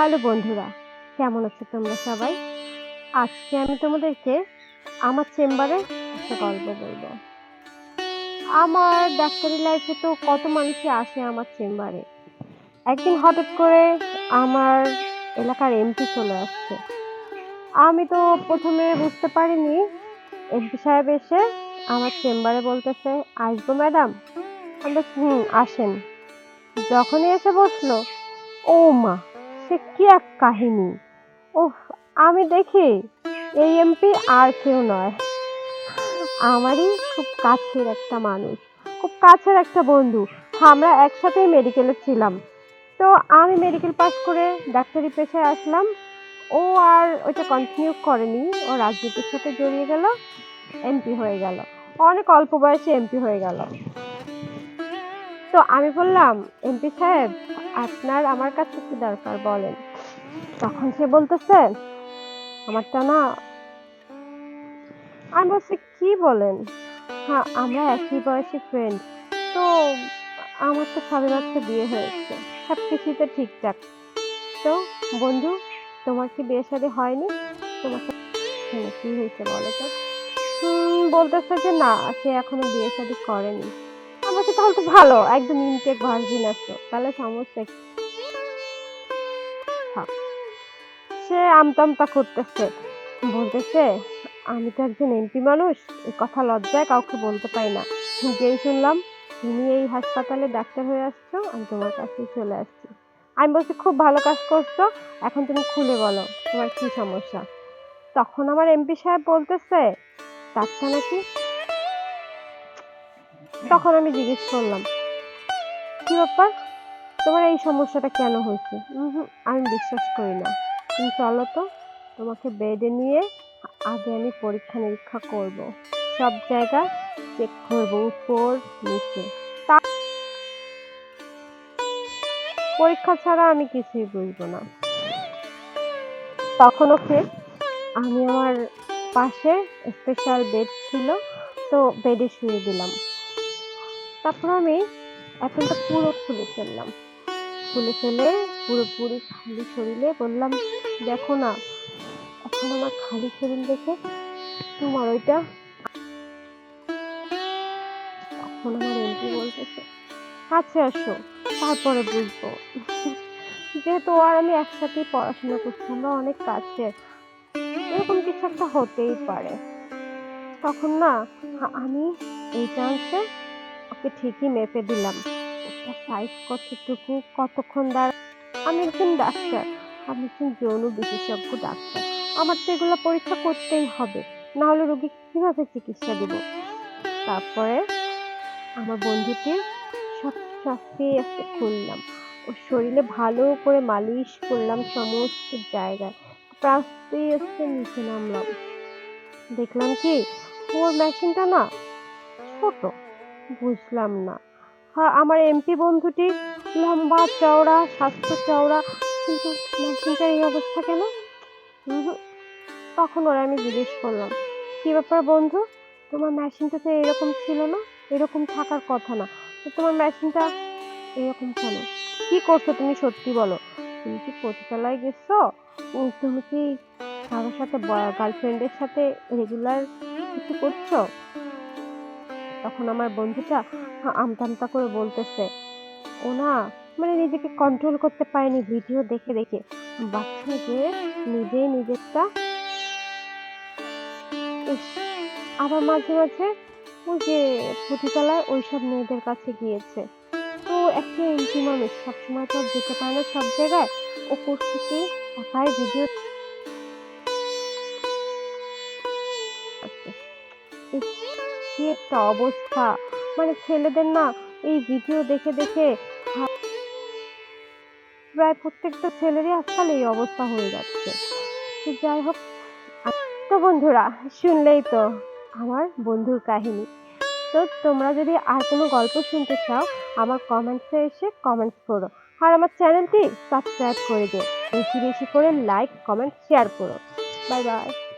Hello বন্ধুরা কেমন আছো তোমরা সবাই? আজকে আমি তোমাদেরকে আমার চেম্বারে একটা গল্প বলব। আমার ডাক্তারি লাইফে তো কত মানুষই আসে আমার চেম্বারে। একদিন হঠাৎ করে আমার এলাকার এমপি চলে আসছে। আমি তো প্রথমে বুঝতে পারিনি এমপি সাহেব এসে আমার চেম্বারে বলতেছে আসব ম্যাডাম আমি বলছি, হুম আসেন। যখনই এসে বসল ও মা সে কি এক কাহিনী? ওহ আমি দেখি, এই এমপি আর কেউ নয়। আমারই খুব কাছের একটা মানুষ, খুব কাছের একটা বন্ধু। আমরা একসাথেই মেডিকেলে ছিলাম। তো আমি মেডিকেল পাস করে ডাক্তারি পেশায় আসলাম। ও আর ওইটা কন্টিনিউ করেনি, ও রাজনীতির সাথে জড়িয়ে গেল এমপি হয়ে গেল। অনেক অল্প বয়সে এমপি হয়ে গেল। তো আমি বললাম, এমপি সাহেব আপনার আমার কাছে কি দরকার বলেন? তখন সে বলতেছে আমারটা না আমি বলছি কি বলেন? হ্যাঁ আমরা একই বয়সী ফ্রেন্ড তো আমার তো সবেমাত্র বিয়ে হয়েছে সব কিছুই তো ঠিকঠাক। তো বন্ধু তোমার কি বিয়ে শাদী হয়নি? হ্যাঁ, কি হয়েছে বলো তো? বলতেছে যে না সে এখনও বিয়ে শাদী করেনি। বলছি তাহলে তো ভালো, একদম ইনটেক ভার্জিন আছো, তাহলে সমস্যা কি। সে আমতামতা করতেছে, বলতেছে, আমি তো একজন এমপি মানুষ এই কথা লজ্জায় কাউকে বলতে পাই না। যেই শুনলাম, তুমি এই হাসপাতালে ডাক্তার হয়ে আসছো, আমি তোমার কাছেই চলে আসছি। আমি বলছি, খুব ভালো কাজ করছ, এখন তুমি খুলে বলো, তোমার কি সমস্যা? তখন আমার এমপি সাহেব বলতেছে, ডাক্তার নাকি তখন আমি জিজ্ঞেস করলাম, কি ব্যাপার? তোমার এই সমস্যাটা কেন হয়েছে? আমি বিশ্বাস করি না। তুমি চলো তো, তোমাকে বেডে নিয়ে আগে আমি পরীক্ষা নিরীক্ষা করব। সব জায়গা চেক করব, উপর, নিচে। পরীক্ষা ছাড়া আমি কিছুই বুঝব না। তখন ওকে আমি আমার পাশে স্পেশাল বেড ছিল, তো বেডে শুয়ে দিলাম। তারপর আমি অ্যাপেলটা পুরো খুলে ফেললাম। খুলে ফেলে পুরোপুরি খালি শরীরে বললাম, দেখো না, এখন আমার খালি শরীর দেখে তোমার ওইটা তখন আমার এমপি বলতেছে। কাছে আসো, তারপরে বুঝব। যেহেতু আর আমি একসাথেই পড়াশোনা করছি, আমরা অনেক কাছে, এরকম কিছু একটা হতেই পারে। তখন না, আমি এই চান্সে ওকে ঠিকই মেপে দিলাম। ওটা সাইজ কতটুকু, কতক্ষণ দাঁড়া? আমি একজন ডাক্তার, আমি একজন যৌন বিশেষজ্ঞ ডাক্তার। আমার তো এগুলো পরীক্ষা করতেই হবে না হলে রোগী কীভাবে চিকিৎসা দেব? তারপরে আমার বন্ধুটির সব আস্তে আস্তে খুললাম। ওর শরীরে ভালো করে মালিশ করলাম সমস্ত জায়গায়। আস্তে আস্তে নিচে নামলাম। দেখলাম কি, ওর মেশিনটা না ছোট। বুঝলাম না। হ্যাঁ আমার এমপি বন্ধুটি লম্বা চওড়া, স্বাস্থ্য চওড়া, কিন্তু মেশিনটার এই অবস্থা কেন? তখন ওরা আমি জিজ্ঞেস করলাম, কি ব্যাপার বন্ধু? তোমার মেশিনটা তো এরকম ছিল না? এরকম থাকার কথা না। তো তোমার মেশিনটা এরকম কেন? কি করছ তুমি সত্যি বলো? তুমি কি পতিতালায় গেছো? তুমি কি কারোর সাথে গার্লফ্রেন্ডের সাথে রেগুলার কিছু করছ? তখন আমার বন্ধুটা আমতা আমতা করে বলতেছে ও না মানে নিজেকে কন্ট্রোল করতে পারেনি ভিডিও দেখে দেখে। বাচ্চা যে নিজেই নিজেরটা আবার মাঝে মাঝে ওই যে পুঁথিতলায় ওইসব মেয়েদের কাছে গিয়েছে। তো একটা এমপি মানুষ সবসময় তো যেতে পারে না সব জায়গায়। ওপর থেকে একাই ভিডিও ইস, কি একটা অবস্থা? মানে ছেলেদের না এই ভিডিও দেখে দেখে প্রায় প্রত্যেকটা ছেলেরই আজকাল এই অবস্থা হয়ে যাচ্ছে। তো যাই হোক, তো বন্ধুরা, শুনলেই তো আমার বন্ধুর কাহিনী। তো তোমরা যদি আর কোনো গল্প শুনতে চাও, আমার কমেন্টসে এসে কমেন্টস করো। আর আমার চ্যানেলটি সাবস্ক্রাইব করে দিও। বেশি বেশি করে লাইক কমেন্ট শেয়ার করো। Bye bye